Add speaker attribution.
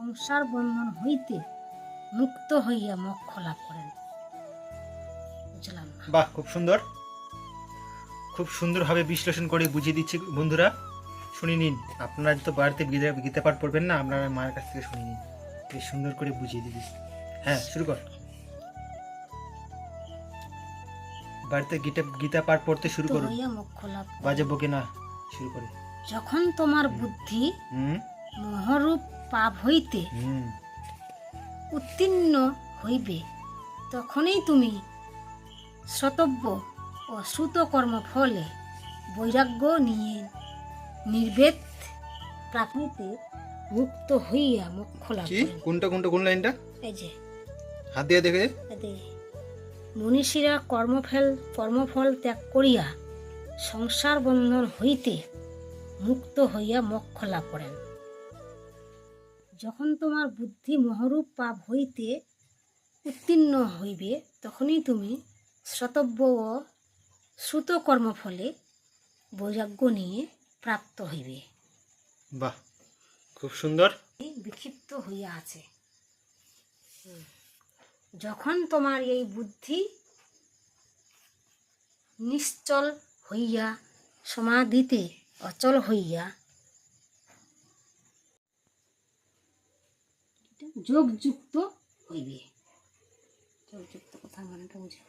Speaker 1: সংসার বন্ধন হইতে মুক্ত হইয়া মোক্ষ লাভ করেন। বুঝলাম
Speaker 2: বাহ খুব সুন্দর। খুব সুন্দরভাবে বিশ্লেষণ করে বুঝিয়ে দিচ্ছি বন্ধুরা। শুনে নিন আপনারা তো বাড়িতে গীতা পাঠ পড়বেন না আপনারা মায়ের কাছ থেকে শুনে নিন। বেশ সুন্দর করে বুঝিয়ে দিবি হ্যাঁ শুরু কর। বাড়িতে গীতা গীতা পাঠ পড়তে শুরু
Speaker 1: মুক্ত
Speaker 2: করুন।
Speaker 1: হইয়া লাভ করেন।
Speaker 2: বাজে না শুরু করে
Speaker 1: যখন তোমার বুদ্ধি মহরূপ পাপ হইতে উত্তীর্ণ হইবে তখনই তুমি শ্রতব্য ও শ্রুত কর্ম ফলে বৈরাগ্য নিয়ে নির্বেদ প্রাকৃতে মুক্ত হইয়া মোক্ষ লাভ।
Speaker 2: কোনটা কোনটা কোন লাইনটা?
Speaker 1: এই যে।
Speaker 2: হাত দিয়ে দেখে।
Speaker 1: মনীষীরা কর্মফল কর্মফল ত্যাগ করিয়া সংসার বন্ধন হইতে মুক্ত হইয়া মোক্ষ লাভ করেন। যখন তোমার বুদ্ধি মহরূপ পাপ হইতে উত্তীর্ণ হইবে তখনই তুমি শ্রতব্য ও শ্রুত কর্মফলে বৈরাগ্য নিয়ে প্রাপ্ত হইবে।
Speaker 2: বাহ খুব সুন্দর।
Speaker 1: বিক্ষিপ্ত হইয়া আছে। যখন তোমার এই বুদ্ধি নিশ্চল হইয়া সমাধিতে অচল হইয়া যোগযুক্ত হইবে। যোগযুক্ত কথা মানেটা বুঝে